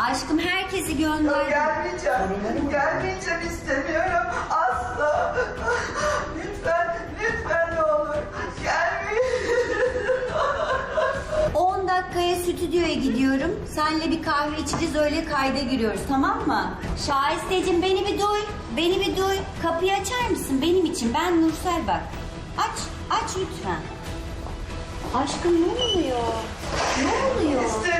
Aşkım herkesi gönder. Gelmeyeceğim. Gelmeyeceğim istemiyorum. Asla. Lütfen, lütfen ne olur. Gelmeyin. 10 dakikaya stüdyoya gidiyorum. Senle bir kahve içeceğiz öyle kayda giriyoruz tamam mı? Şahisteciğim beni bir duy. Beni bir duy. Kapıyı açar mısın benim için? Ben Nursel bak. Aç, aç lütfen. Aşkım ne oluyor? Ne oluyor? İstemiyorum.